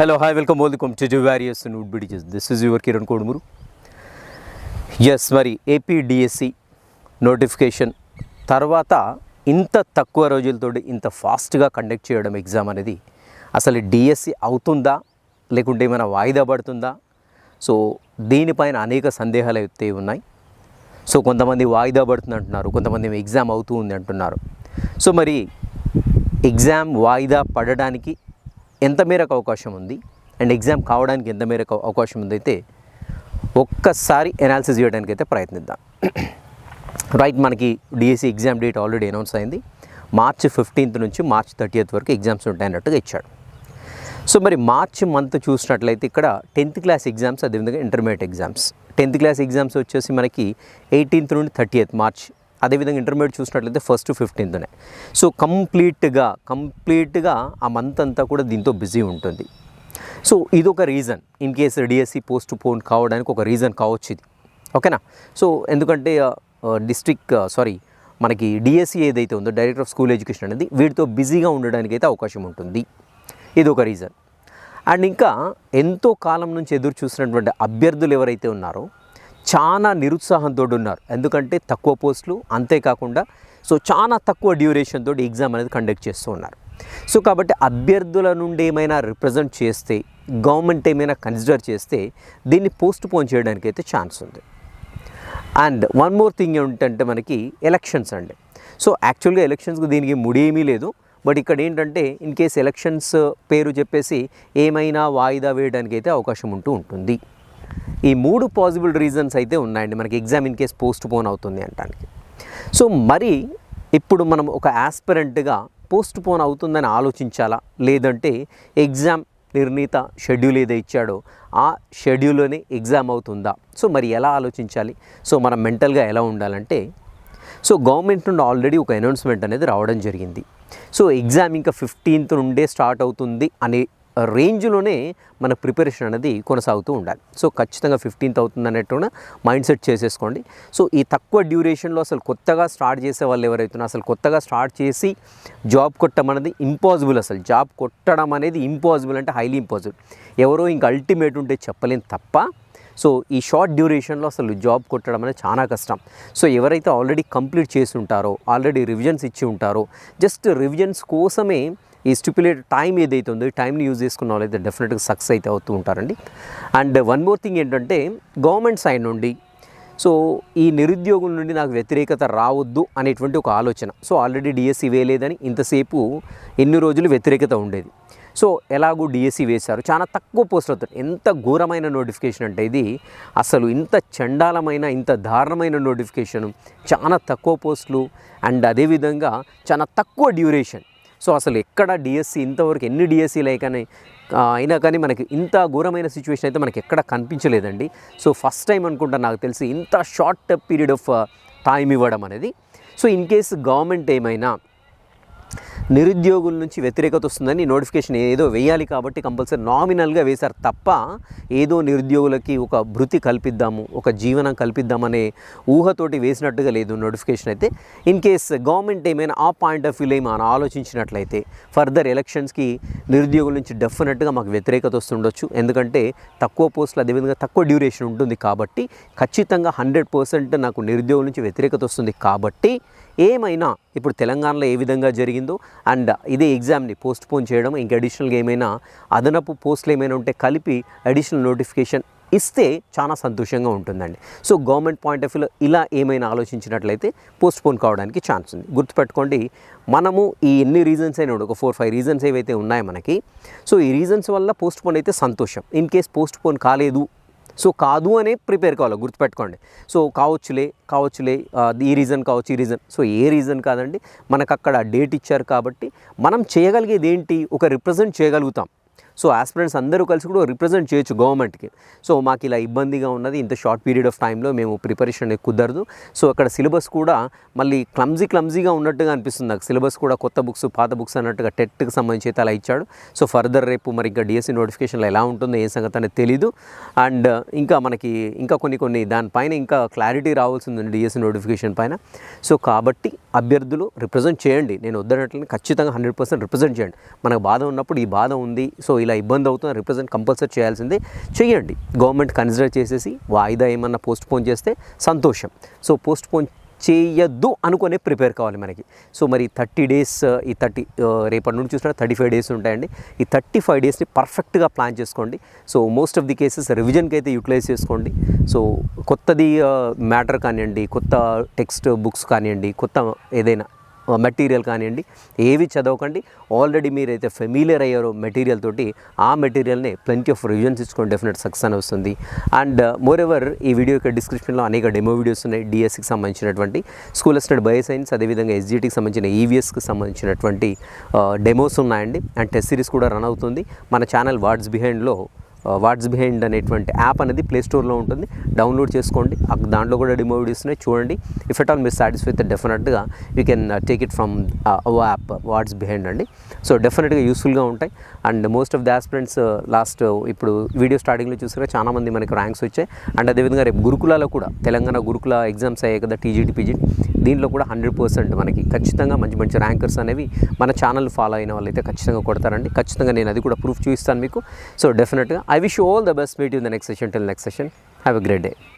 Hello, hi, welcome welcome to the various nude bridges. This is your Kiran Kodumuru. Yes మరి APDSC notification తర్వాత ఇంత తక్కువ రోజులతోటి ఇంత ఫాస్ట్గా కండక్ట్ చేయడం ఎగ్జామ్ అనేది అసలు డిఎస్సి అవుతుందా? లేకుంటే ఏమైనా వాయిదా పడుతుందా? సో దీనిపైన అనేక సందేహాలు అయితే ఉన్నాయి. సో కొంతమంది వాయిదా పడుతుంది అంటున్నారు కొంతమంది ఎగ్జామ్ అవుతూ ఉంది అంటున్నారు. సో మరి ఎగ్జామ్ వాయిదా పడడానికి ఎంత మేరకు అవకాశం ఉంది? అండ్ ఎగ్జామ్ కావడానికి ఎంత మేరకు అవకాశం ఉంది అయితే ఒక్కసారి ఎనాలిసిస్ చేయడానికి అయితే ప్రయత్నిద్దాం. రైట్ మనకి DSC exam date already announce అయింది. మార్చ్ ఫిఫ్టీన్త్ నుంచి మార్చ్ థర్టీయత్ వరకు ఎగ్జామ్స్ ఉంటాయన్నట్టుగా ఇచ్చాడు. సో మరి మార్చ్ మంత్ చూసినట్లయితే ఇక్కడ టెన్త్ క్లాస్ ఎగ్జామ్స్ అదేవిధంగా intermediate exams tenth class exams వచ్చేసి మనకి ఎయిటీన్త్ నుండి థర్టీయత్ మార్చ్ అదేవిధంగా ఇంటర్మీడియట్ చూసినట్లయితే ఫస్ట్ ఫిఫ్టీన్త్నే సో కంప్లీట్గా కంప్లీట్గా ఆ మంత్ అంతా కూడా దీంతో బిజీ ఉంటుంది. సో ఇది ఒక reason in case DSC postpone కావడానికి ఒక రీజన్ కావచ్చు ఇది. ఓకేనా సో ఎందుకంటే డిస్ట్రిక్ట్ సారీ మనకి డిఎస్సి ఏదైతే ఉందో డైరెక్టర్ ఆఫ్ స్కూల్ ఎడ్యుకేషన్ అనేది వీటితో బిజీగా ఉండడానికి అయితే అవకాశం ఉంటుంది. ఇది ఒక రీజన్ అండ్ ఇంకా ఎంతో కాలం నుంచి ఎదురు చూసినటువంటి అభ్యర్థులు ఎవరైతే ఉన్నారో చాలా నిరుత్సాహంతో ఉన్నారు ఎందుకంటే తక్కువ పోస్టులు అంతేకాకుండా సో చాలా తక్కువ డ్యూరేషన్ తోటి ఎగ్జామ్ అనేది కండక్ట్ చేస్తూ ఉన్నారు. సో కాబట్టి అభ్యర్థుల నుండి ఏమైనా రిప్రజెంట్ చేస్తే గవర్నమెంట్ ఏమైనా కన్సిడర్ చేస్తే దీన్ని పోస్ట్ పోన్ చేయడానికి అయితే ఛాన్స్ ఉంది. అండ్ వన్ మోర్ థింగ్ ఏంటంటే మనకి ఎలక్షన్స్ అండి. సో యాక్చువల్గా ఎలక్షన్స్కి దీనికి ముడి ఏమీ లేదు. బట్ ఇక్కడ ఏంటంటే ఇన్ కేస్ ఎలక్షన్స్ పేరు చెప్పేసి ఏమైనా వాయిదా వేయడానికి అయితే అవకాశం ఉంటూ ఉంటుంది. ఈ మూడు పాసిబుల్ రీజన్స్ అయితే ఉన్నాయండి. మనకి exam in case postpone అవుతుంది అంటానికి. సో మరి ఇప్పుడు మనం ఒక ఆస్పిరెంట్గా పోస్ట్ పోన్ అవుతుందని ఆలోచించాలా? లేదంటే ఎగ్జామ్ నిర్ణీత షెడ్యూల్ ఏదో ఇచ్చాడో ఆ షెడ్యూల్లోనే ఎగ్జామ్ అవుతుందా? సో మరి ఎలా ఆలోచించాలి? సో మనం మెంటల్గా ఎలా ఉండాలంటే సో గవర్నమెంట్ నుండి ఆల్రెడీ ఒక అనౌన్స్మెంట్ అనేది రావడం జరిగింది. సో ఎగ్జామ్ ఇంకా ఫిఫ్టీన్త్ నుండే స్టార్ట్ అవుతుంది అనే రేంజ్లోనే మన ప్రిపరేషన్ అనేది కొనసాగుతూ ఉండాలి. సో ఖచ్చితంగా ఫిఫ్టీన్త్ అవుతుంది అన్నట్టుగా మైండ్ సెట్ చేసేసుకోండి. సో ఈ తక్కువ డ్యూరేషన్లో అసలు కొత్తగా స్టార్ట్ చేసే వాళ్ళు ఎవరైతున్నా అసలు కొత్తగా స్టార్ట్ చేసి జాబ్ కొట్టడం అనేది ఇంపాసిబుల్ అసలు. జాబ్ కొట్టడం అనేది ఇంపాసిబుల్ అంటే హైలీ ఇంపాసిబుల్. ఎవరో ఇంక అల్టిమేట్ ఉంటే చెప్పలేం తప్ప సో ఈ షార్ట్ డ్యూరేషన్లో అసలు జాబ్ కొట్టడం అనేది చాలా కష్టం. సో ఎవరైతే ఆల్రెడీ కంప్లీట్ చేసి ఉంటారో ఆల్రెడీ రివిజన్స్ ఇచ్చి ఉంటారో జస్ట్ రివిజన్స్ కోసమే ఈ స్టిపులేట్ టైం ఏదైతే ఉందో ఈ టైంని యూజ్ చేసుకున్న వాళ్ళైతే డెఫినెట్గా సక్సెస్ అయితే అవుతూ ఉంటారండి. అండ్ వన్ మోర్ థింగ్ ఏంటంటే గవర్నమెంట్ సైడ్ నుండి సో ఈ నిరుద్యోగుల నుండి నాకు వ్యతిరేకత రావద్దు అనేటువంటి ఒక ఆలోచన. సో ఆల్రెడీ డిఎస్సి వేయలేదని ఇంతసేపు ఎన్ని రోజులు వ్యతిరేకత ఉండేది. సో ఎలాగూ డిఎస్సి వేశారు. చాలా తక్కువ పోస్టులతో ఎంత ఘోరమైన నోటిఫికేషన్ అంటే ఇది అసలు ఇంత చండాలమైన ఇంత దారుణమైన నోటిఫికేషన్ చాలా తక్కువ పోస్టులు అండ్ అదేవిధంగా చాలా తక్కువ డ్యూరేషన్ సో అసలు ఎక్కడ డిఎస్సి ఇంతవరకు ఎన్ని డిఎస్సీలు కానీ అయినా కానీ మనకి ఇంత ఘోరమైన సిచ్యువేషన్ అయితే మనకి ఎక్కడ కనిపించలేదండి. సో ఫస్ట్ టైం అనుకుంటా నాకు తెలిసి ఇంత షార్ట్ పీరియడ్ ఆఫ్ టైం ఇవ్వడం అనేది. సో ఇన్ కేస్ గవర్నమెంట్ ఏమైనా నిరుద్యోగుల నుంచి వ్యతిరేకత వస్తుందని నోటిఫికేషన్ ఏదో వేయాలి కాబట్టి కంపల్సరీ నామినల్గా వేశారు తప్ప ఏదో నిరుద్యోగులకి ఒక భృతి కల్పిద్దాము ఒక జీవనం కల్పిద్దామనే ఊహతోటి వేసినట్టుగా లేదు నోటిఫికేషన్ అయితే. ఇన్ కేస్ గవర్నమెంట్ ఏమైనా ఆ పాయింట్ ఆఫ్ వ్యూలో ఏమైనా ఆలోచించినట్లయితే ఫర్దర్ ఎలక్షన్స్కి నిరుద్యోగుల నుంచి డెఫినెట్గా మాకు వ్యతిరేకత వస్తుండొచ్చు. ఎందుకంటే తక్కువ పోస్టులు అదేవిధంగా తక్కువ డ్యూరేషన్ ఉంటుంది కాబట్టి ఖచ్చితంగా హండ్రెడ్ పర్సెంట్ నాకు నిరుద్యోగుల నుంచి వ్యతిరేకత వస్తుంది కాబట్టి ఏమైనా ఇప్పుడు తెలంగాణలో ఏ విధంగా జరిగిందో అండ్ ఇదే ఎగ్జామ్ని పోస్ట్ పోన్ చేయడం ఇంకా అడిషనల్గా ఏమైనా అదనపు పోస్టులు ఏమైనా ఉంటే కలిపి అడిషనల్ నోటిఫికేషన్ ఇస్తే చాలా సంతోషంగా ఉంటుందండి. సో గవర్నమెంట్ పాయింట్ ఆఫ్ వ్యూలో ఇలా ఏమైనా ఆలోచించినట్లయితే పోస్ట్ పోన్ కావడానికి ఛాన్స్ ఉంది. గుర్తుపెట్టుకోండి మనము ఈ ఎన్ని రీజన్స్ అయినా ఒక ఫోర్ ఫైవ్ రీజన్స్ ఏవైతే ఉన్నాయో మనకి సో ఈ రీజన్స్ వల్ల పోస్ట్ పోన్ అయితే సంతోషం. ఇన్ కేస్ పోస్ట్ పోన్ కాలేదు సో కాదు అనే ప్రిపేర్ కావాలి గుర్తుపెట్టుకోండి. సో కావచ్చులే కావచ్చులే ఈ రీజన్ కావచ్చు ఈ రీజన్. సో ఏ రీజన్ కాదండి మనకు అక్కడ డేట్ ఇచ్చారు కాబట్టి మనం చేయగలిగేది ఏంటి ఒక రిప్రజెంట్ చేయగలుగుతాం. సో ఆస్పిరెంట్స్ అందరూ కలిసి కూడా రిప్రజెంట్ చేయొచ్చు గవర్నమెంట్కి సో మాకు ఇలా ఇబ్బందిగా ఉన్నది ఇంత షార్ట్ పీరియడ్ ఆఫ్ టైంలో మేము ప్రిపరేషన్ కుదరదు. సో అక్కడ సిలబస్ కూడా మళ్ళీ క్లమ్జీ క్లమ్జీగా ఉన్నట్టుగా అనిపిస్తుంది నాకు. సిలబస్ కూడా కొత్త బుక్స్ పాత బుక్స్ అన్నట్టుగా టెట్కి సంబంధించి అయితే అలా ఇచ్చాడు. సో ఫర్దర్ రేపు మరి ఇంకా డిఎస్సి నోటిఫికేషన్లో ఎలా ఉంటుందో ఏ సంగతి అనేది తెలీదు. అండ్ ఇంకా మనకి ఇంకా కొన్ని కొన్ని దానిపైన ఇంకా క్లారిటీ రావాల్సింది డిఎస్సి నోటిఫికేషన్ పైన. సో కాబట్టి అభ్యర్థులు రిప్రజెంట్ చేయండి. నేను వద్దనట్లని ఖచ్చితంగా హండ్రెడ్ పర్సెంట్ రిప్రజెంట్ చేయండి. మనకు బాధ ఉన్నప్పుడు ఈ బాధ ఉంది. సో ఇలా ఇలా ఇబ్బంది అవుతుంది రిప్రజెంట్ కంపల్సరీ చేయాల్సిందే చేయండి గవర్నమెంట్ కన్సిడర్ చేసేసి వాయిదా ఏమన్నా పోస్ట్ పోన్ చేస్తే సంతోషం. సో పోస్ట్ పోన్ చేయొద్దు అనుకునే ప్రిపేర్ కావాలి మనకి. సో మరి థర్టీ డేస్ ఈ థర్టీ రేపటి నుండి చూసినా థర్టీ ఫైవ్ డేస్ ఉంటాయండి. ఈ థర్టీ ఫైవ్ డేస్ని పర్ఫెక్ట్గా ప్లాన్ చేసుకోండి. So most of the cases రివిజన్కి అయితే యూటిలైజ్ చేసుకోండి. సో కొత్తది మ్యాటర్ కానివ్వండి కొత్త టెక్స్ట్ బుక్స్ కానివ్వండి కొత్త ఏదైనా మెటీరియల్ కానివ్వండి ఏవి చదవకండి ఆల్రెడీ మీరైతే ఫెమిలియర్ అయ్యారో మెటీరియల్ తోటి ఆ మెటీరియల్ని ప్లెంటీ ఆఫ్ రివిజన్స్ ఇచ్చుకోండి డెఫినెట్ సక్సెస్ అని వస్తుంది అండ్ మోర్ ఎవర్ ఈ వీడియో యొక్క డిస్క్రిప్షన్లో అనేక డెమో వీడియోస్ ఉన్నాయి డిఎస్సికి సంబంధించినటువంటి స్కూల్ అసిస్టెంట్ బయో సైన్స్ అదేవిధంగా ఎస్జిటికి సంబంధించిన ఈవీఎస్కి సంబంధించినటువంటి uh, డెమోస్ ఉన్నాయండి. అండ్ టెస్ట్ సిరీస్ కూడా రన్ అవుతుంది. మన ఛానల్ వాట్స్ బిహైండ్లో వాట్స్ బిహైండ్ అనేటువంటి యాప్ అనేది ప్లే స్టోర్లో ఉంటుంది. డౌన్లోడ్ చేసుకోండి. దాంట్లో కూడా డిమో వీడియోస్ ఉన్నాయి. చూడండి. ఇఫ్ ఎట్ ఆల్ మీరు సాటిస్ఫై అయితే డెఫినెట్గా you can take it from our app What's Behind అండి. సో డెఫినెట్గా యూస్ఫుల్గా ఉంటాయి. And most of the aspirants last ఇప్పుడు వీడియో స్టార్టింగ్లో చూసారా చాలా మంది మనకి ర్యాంక్స్ వచ్చాయి. అండ్ అదేవిధంగా రేపు గురుకులాలో కూడా తెలంగాణ గురుకుల ఎగ్జామ్స్ అయ్యాయి కదా టీజీటీ పీజీటీ దీంట్లో కూడా హండ్రెడ్ పర్సెంట్ మనకి ఖచ్చితంగా మంచి మంచి ర్యాంకర్స్ అనేవి మన ఛానల్ ఫాలో అయిన వాళ్ళైతే ఖచ్చితంగా కొడతారండి. ఖచ్చితంగా నేను అది కూడా ప్రూఫ్ చూపిస్తాను మీకు. సో డెఫినెట్గా I wish all the best meet in the next session till next session have a great day